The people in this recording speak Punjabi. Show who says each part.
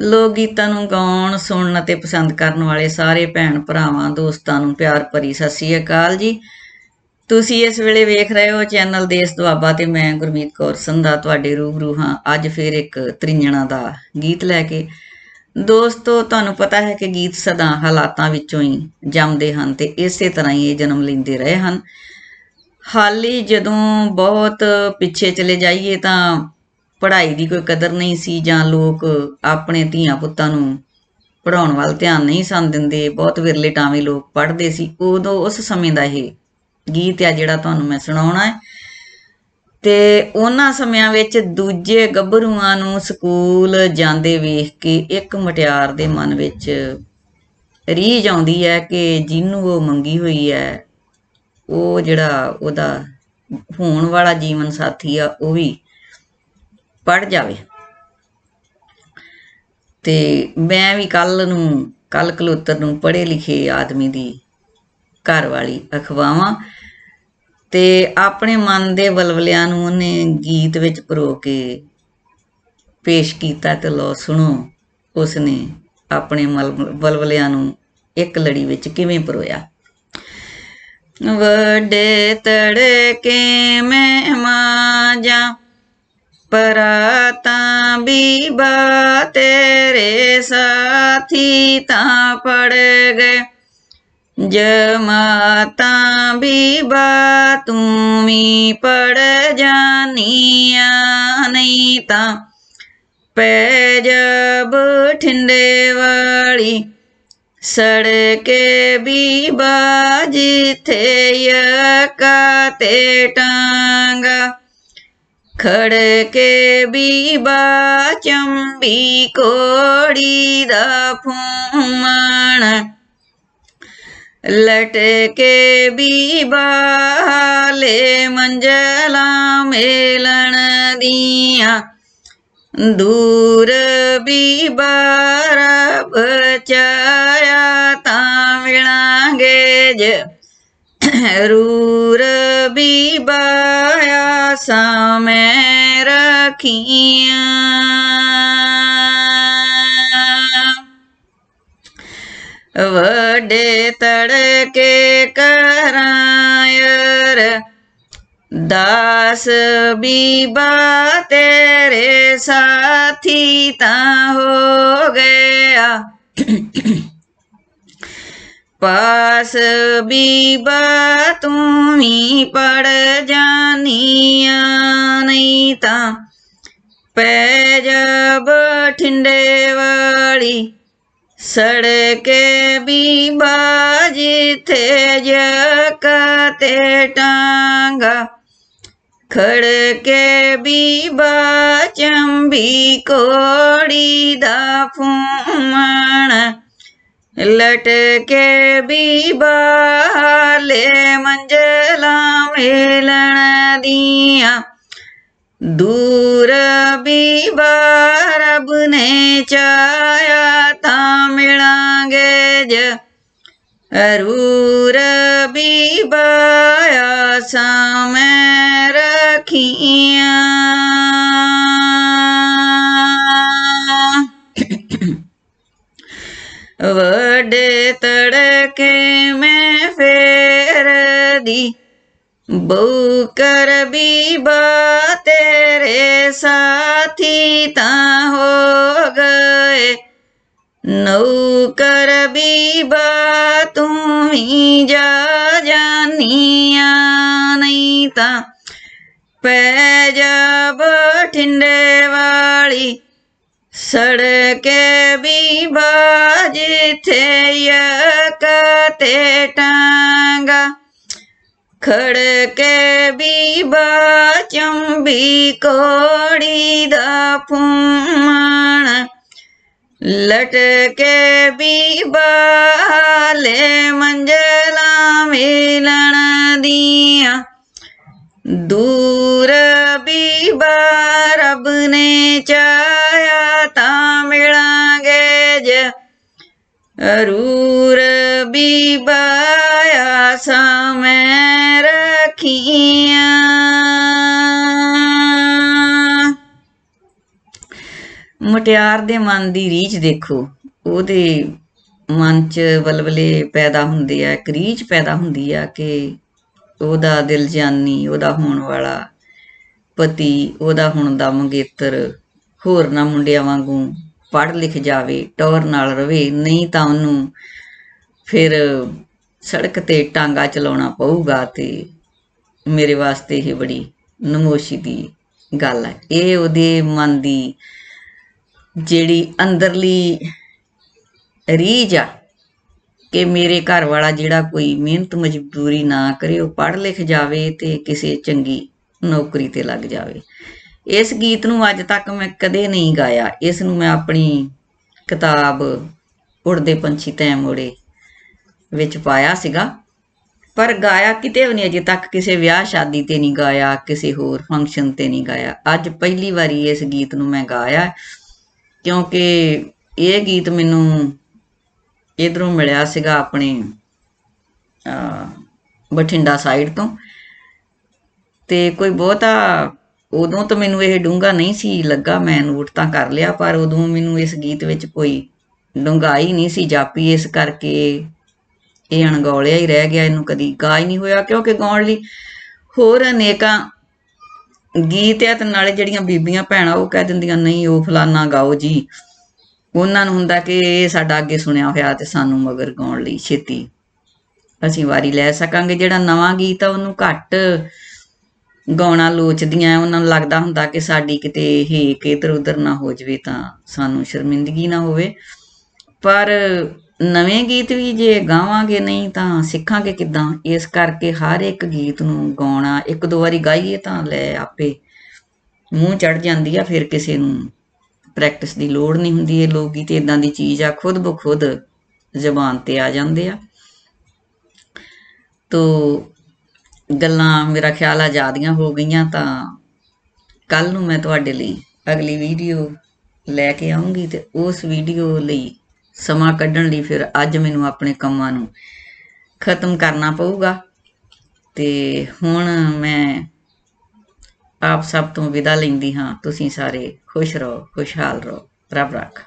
Speaker 1: ਲੋਕ ਗੀਤਾਂ ਨੂੰ ਗਾਉਣ, ਸੁਣਨ ਅਤੇ ਪਸੰਦ ਕਰਨ ਵਾਲੇ ਸਾਰੇ ਭੈਣ ਭਰਾਵਾਂ, ਦੋਸਤਾਂ ਨੂੰ ਪਿਆਰ ਭਰੀ ਸਤਿ ਸ੍ਰੀ ਅਕਾਲ ਜੀ। ਤੁਸੀਂ ਇਸ ਵੇਲੇ ਵੇਖ ਰਹੇ ਹੋ ਚੈਨਲ ਦੇਸ਼ ਦੁਆਬਾ ਤੇ ਮੈਂ ਗੁਰਮੀਤ ਕੌਰ ਸੰਧਾ ਤੁਹਾਡੇ ਰੂਬਰੂ ਹਾਂ। ਅੱਜ ਫੇਰ ਇੱਕ ਤ੍ਰਿੰਜਣਾ ਦਾ ਗੀਤ ਲੈ ਕੇ। ਦੋਸਤੋ, ਤੁਹਾਨੂੰ ਪਤਾ ਹੈ ਕਿ ਗੀਤ ਸਦਾ ਹਾਲਾਤਾਂ ਵਿੱਚੋਂ ਹੀ ਜੰਮਦੇ ਹਨ ਤੇ ਇਸੇ ਤਰ੍ਹਾਂ ਹੀ ਇਹ ਜਨਮ ਲੈਂਦੇ ਰਹੇ ਹਨ। ਹਾਲੀ ਜਦੋਂ ਬਹੁਤ ਪਿੱਛੇ ਚਲੇ ਜਾਈਏ ਤਾਂ ਪੜ੍ਹਾਈ ਦੀ ਕੋਈ ਕਦਰ ਨਹੀਂ ਸੀ ਜਾਂ ਲੋਕ ਆਪਣੇ ਧੀਆਂ ਪੁੱਤਾਂ ਨੂੰ ਪੜਾਉਣ ਵੱਲ ਧਿਆਨ ਨਹੀਂ ਸਨ ਦਿੰਦੇ, ਬਹੁਤ ਵਿਰਲੇ ਟਾਵੇਂ ਲੋਕ ਪੜ੍ਹਦੇ ਸੀ। ਉਦੋਂ ਉਸ ਸਮੇਂ ਦਾ ਇਹ ਗੀਤ ਆ ਜਿਹੜਾ ਤੁਹਾਨੂੰ ਮੈਂ ਸੁਣਾਉਣਾ ਹੈ। ਤੇ ਉਹਨਾਂ ਸਮਿਆਂ ਵਿੱਚ ਦੂਜੇ ਗੱਭਰੂਆਂ ਨੂੰ ਸਕੂਲ ਜਾਂਦੇ ਵੇਖ ਕੇ ਇੱਕ ਮਟਿਆਰ ਦੇ ਮਨ ਵਿੱਚ ਰੀਝ ਆਉਂਦੀ ਹੈ ਕਿ ਜਿਹਨੂੰ ਉਹ ਮੰਗੀ ਹੋਈ ਹੈ, ਉਹ ਜਿਹੜਾ ਉਹਦਾ ਹੋਣ ਵਾਲਾ ਜੀਵਨ ਸਾਥੀ ਆ, ਉਹ ਵੀ ਪੜ ਜਾਵੇ। ਤੇ ਮੈਂ ਵੀ ਕੱਲ ਨੂੰ ਕੱਲ ਕਲੂਤਰ ਨੂੰ ਪੜ੍ਹੇ ਲਿਖੇ ਆਦਮੀ ਦੀ ਘਰ ਵਾਲੀ ਅਖਵਾਵਾਂ ਤੇ ਆਪਣੇ ਮਨ ਦੇ ਬਲਬਲਿਆਂ ਨੂੰ ਉਹਨੇ ਗੀਤ ਵਿੱਚ ਪਰੋ ਕੇ ਪੇਸ਼ ਕੀਤਾ ਤੇ ਲੋ ਸੁਣੋ, ਉਸਨੇ ਆਪਣੇ ਮਲ- ਬਲਬਲਿਆਂ ਨੂੰ ਇੱਕ ਲੜੀ ਵਿੱਚ ਕਿਵੇਂ ਪਰੋਇਆ? ਵੱਡੇ ਤੜਕੇ ਮੈਂ ਮਾਜਾਂ ਪਰਾਤਾਂ ਬੀਬਾ ਤੇਰੇ ਸਾਥੀ ਤਾਂ ਪੜ ਗਏ। ਜਮਾਤਾਂ ਬੀਬਾ ਤੂੰ ਵੀ ਪੜ ਜਾਨੀਆਂ ਨਹੀਂ ਤਾਂ ਪੈ ਜਬ ਠਿੰਡੇ ਵਾਲੀ ਸੜਕੇ ਬੀਬਾ ਜਿਥੇ ਯਕਾ ਤੇ ਟਾਂਗਾ। ਖੜਕੇ ਬੀਬਾ ਚੰਬੀ ਕੋੜੀ ਦਾ ਫੂਮਣ। ਲਟਕੇ ਬੀਬਾ ਲੈ ਮੰਜਲਾ ਮੇਲਣ ਦੀਆਂ। ਦੂਰ ਬੀਬਾ ਰਬ ਚਾਇਆ ਤਾਂ ਮਿਲਾਂਗੇ ਜ। ਰੂਰ ਬੀਬਾ ਆਸਾਂ ਮੈਂ ਰੱਖੀਆਂ। ਵੱਡੇ ਤੜਕੇ ਕਰਾਇਰ ਦਾਸ ਬੀਬਾ ਤੇਰੇ ਸਾਥੀ ਤਾਂ ਹੋ ਗਿਆ। ਪਾਸ ਬੀਬਾ ਤੂੰ ਹੀ ਪੜ ਜਾਨੀਆਂ, ਨਹੀਂ ਤਾਂ ਪੈ ਜਬ ਠਿੰਡੇ ਵਾਲੀ ਸੜਕੇ ਬੀਬਾ ਜਿੱਥੇ ਜਕ ਤੇ ਟਾਂਗਾ। ਖੜਕੇ ਬੀਬਾ ਚੰਬੀ ਫੂਮਣ ਲਟਕੇ ਬੀਬਾ ਲੈ ਮੰਜਲਾ ਮੇਲਣ ਦੀਆਂ ਦੂਰ ਬੀਬਾ ਰੱਬ ਨੇ ਚਾਇਆ ਤਾਂ ਮਿਲਾਂਗੇ ਜ ਅਰੂਰ ਬੀਬਾ ਤੜਕੇ ਮੈਂ ਫੇਰ ਦੀ। ਬਹੁ ਕਰ ਬੀਬਾ ਤੇਰੇ ਸਾਥੀ ਤਾਂ ਹੋ ਗਏ। ਨੌਕਰ ਬੀਬਾ ਤੂੰ ਹੀ ਜਾ ਜਾਨੀਆਂ ਨਹੀਂ ਤਾਂ। ਪੈ ਜਾ ਬਠਿੰਡੇ ਸੜਕੇ ਬੀਬਾ ਜਿੱਥੇ ਯਕ ਤੇ ਟਾਂਗਾ। ਖੜਕੇ ਬੀਬਾ ਚੰਬੀ ਕੋੜੀ ਦਾ ਫੂਮਣ। ਲਟਕੇ ਬੀਬਾ ਲੈ ਮੰਜਲਾ ਮੇਲਣ ਦੀਆਂ। ਦੂਰ ਬੀਬਾ ਰੱਬ ਅਰੂਰ ਬੀਬਾ ਆਸਾਂ ਮੈਂ ਰੱਖੀਆਂ। ਮੁਟਿਆਰ ਦੇ ਮਨ ਦੀ ਰੀਝ ਦੇਖੋ, ਉਹਦੇ ਮਨ 'ਚ ਵਲਵਲੇ ਪੈਦਾ ਹੁੰਦੇ ਆ, ਇੱਕ ਰੀਝ ਪੈਦਾ ਹੁੰਦੀ ਆ ਕਿ ਉਹਦਾ ਦਿਲ ਜਾਨੀ, ਉਹਦਾ ਹੋਣ ਵਾਲਾ ਪਤੀ, ਉਹਦਾ ਹੁਣ ਦਾ ਮੰਗੇਤਰ ਹੋਰ ਨਾ ਮੁੰਡਿਆਂ ਵਾਂਗੂ ਪੜ੍ਹ ਲਿਖ ਜਾਵੇ, ਟੌਰ ਨਾਲ ਰਵੇ, ਨਹੀਂ ਤਾਂ ਉਹਨੂੰ ਫਿਰ ਸੜਕ ਤੇ ਟਾਂਗਾ ਚਲਾਉਣਾ ਪਊਗਾ ਤੇ ਮੇਰੇ ਵਾਸਤੇ ਇਹ ਬੜੀ ਨਮੋਸ਼ੀ ਦੀ ਗੱਲ ਹੈ। ਇਹ ਉਹਦੇ ਮਨ ਦੀ ਜਿਹੜੀ ਅੰਦਰਲੀ ਰੀਝ ਆ ਕਿ ਮੇਰੇ ਘਰ ਵਾਲਾ ਜਿਹੜਾ ਕੋਈ ਮਿਹਨਤ ਮਜ਼ਦੂਰੀ ਨਾ ਕਰੇ, ਉਹ ਪੜ੍ਹ ਲਿਖ ਜਾਵੇ ਤੇ ਕਿਸੇ ਚੰਗੀ ਨੌਕਰੀ ਤੇ ਲੱਗ ਜਾਵੇ। ਇਸ ਗੀਤ ਨੂੰ ਅੱਜ ਤੱਕ ਮੈਂ ਕਦੇ ਨਹੀਂ ਗਾਇਆ। ਇਸ ਨੂੰ ਮੈਂ ਆਪਣੀ ਕਿਤਾਬ ਉੜਦੇ ਪੰਛੀ ਤੈ ਮੋੜੇ ਵਿੱਚ ਪਾਇਆ ਸੀਗਾ। ਪਰ ਗਾਇਆ ਕਿਤੇ ਵੀ ਨਹੀਂ ਅਜੇ ਤੱਕ ਕਿਸੇ ਵਿਆਹ ਸ਼ਾਦੀ ਤੇ ਨਹੀਂ ਗਾਇਆ ਕਿਸੇ ਹੋਰ ਫੰਕਸ਼ਨ ਤੇ ਨਹੀਂ ਗਾਇਆ। ਅੱਜ ਪਹਿਲੀ ਵਾਰੀ ਇਸ ਗੀਤ ਨੂੰ ਮੈਂ ਗਾਇਆ ਕਿਉਂਕਿ ਇਹ ਗੀਤ ਮੈਨੂੰ ਇਧਰੋਂ ਮਿਲਿਆ ਸੀਗਾ ਆਪਣੇ ਅਹ, ਬਠਿੰਡਾ ਸਾਈਡ ਤੋਂ। ਤੇ ਕੋਈ ਬਹੁਤਾ ਉਦੋਂ ਤਾਂ ਮੈਨੂੰ ਇਹ ਡੂੰਗਾ ਨਹੀਂ ਸੀ ਲੱਗਾ, ਮੈਂ ਨੋਟ ਤਾਂ ਕਰ ਲਿਆ, ਪਰ ਉਦੋਂ ਮੈਨੂੰ ਇਸ ਗੀਤ ਵਿੱਚ ਕੋਈ ਡੂੰਘਾਈ ਨਹੀਂ ਸੀ ਜਾਪੀ, ਇਸ ਕਰਕੇ ਇਹ ਅਣਗੌਲਿਆ ਹੀ ਰਹਿ ਗਿਆ, ਇਹਨੂੰ ਕਦੀ ਗਾ ਹੀ ਨਹੀਂ ਹੋਇਆ, ਕਿਉਂਕਿ ਗਾਉਣ ਲਈ ਹੋਰ ਅਨੇਕਾਂ ਗੀਤ ਆ, ਤੇ ਨਾਲੇ ਜਿਹੜੀਆਂ ਬੀਬੀਆਂ ਭੈਣਾਂ ਉਹ ਕਹਿ ਦਿੰਦੀਆਂ, ਨਹੀਂ, ਉਹ ਫਲਾਨਾ ਗਾਓ ਜੀ। ਉਹਨਾਂ ਨੂੰ ਹੁੰਦਾ ਕਿ ਇਹ ਸਾਡਾ ਅੱਗੇ ਸੁਣਿਆ ਹੋਇਆ ਤੇ ਸਾਨੂੰ ਮਗਰ ਗਾਉਣ ਲਈ ਛੇਤੀ ਅਸੀਂ ਵਾਰੀ ਲੈ ਸਕਾਂਗੇ। ਜਿਹੜਾ ਨਵਾਂ ਗੀਤ ਆ, ਉਹਨੂੰ ਘੱਟ ਗਾਉਣਾ ਲੋਚਦੀਆਂ, ਉਹਨਾਂ ਨੂੰ ਲੱਗਦਾ ਹੁੰਦਾ ਕਿ ਸਾਡੀ ਕਿਤੇ ਹੇਕ ਇਧਰ ਉਧਰ ਨਾ ਹੋ ਜਵੇ ਤਾਂ ਸਾਨੂੰ ਸ਼ਰਮਿੰਦਗੀ ਨਾ ਹੋਵੇ। ਪਰ ਨਵੇਂ ਗੀਤ ਵੀ ਜੇ ਗਾਵਾਂਗੇ ਨਹੀਂ ਤਾਂ ਸਿੱਖਾਂਗੇ ਕਿੱਦਾਂ? ਇਸ ਕਰਕੇ ਹਰ ਇੱਕ ਗੀਤ ਨੂੰ ਗਾਉਣਾ, ਇੱਕ ਦੋ ਵਾਰੀ ਗਾਈਏ ਤਾਂ ਲੈ ਆਪੇ ਮੂੰਹ ਚੜ ਜਾਂਦੀ ਆ, ਫਿਰ ਕਿਸੇ ਨੂੰ ਪ੍ਰੈਕਟਿਸ ਦੀ ਲੋੜ ਨਹੀਂ ਹੁੰਦੀ। ਇਹ ਲੋਕ ਗੀਤ ਇਦਾਂ ਦੀ ਚੀਜ਼ ਆ, ਖੁਦ ਬਖੁਦ ਜ਼ਬਾਨ ਤੇ ਆ ਜਾਂਦੇ ਆ। ਤੋ ਗੱਲਾਂ ਮੇਰਾ ਖਿਆਲ ਆਜ਼ਾਦੀਆਂ ਹੋ ਗਈਆਂ ਤਾਂ ਕੱਲ ਨੂੰ ਮੈਂ ਤੁਹਾਡੇ ਲਈ ਅਗਲੀ ਵੀਡੀਓ ਲੈ ਕੇ ਆਉਂਗੀ ਤੇ ਉਸ ਵੀਡੀਓ ਲਈ ਸਮਾਂ ਕੱਢਣ ਲਈ ਫਿਰ ਅੱਜ ਮੈਨੂੰ ਆਪਣੇ ਕੰਮਾਂ ਨੂੰ ਖਤਮ ਕਰਨਾ ਪਊਗਾ। ਤੇ ਹੁਣ ਮੈਂ ਆਪ ਸਭ ਤੋਂ ਵਿਦਾ ਲੈਂਦੀ ਹਾਂ। ਤੁਸੀਂ ਸਾਰੇ ਖੁਸ਼ ਰਹੋ, ਖੁਸ਼ਹਾਲ ਰਹੋ। ਰੱਬ ਰੱਖ।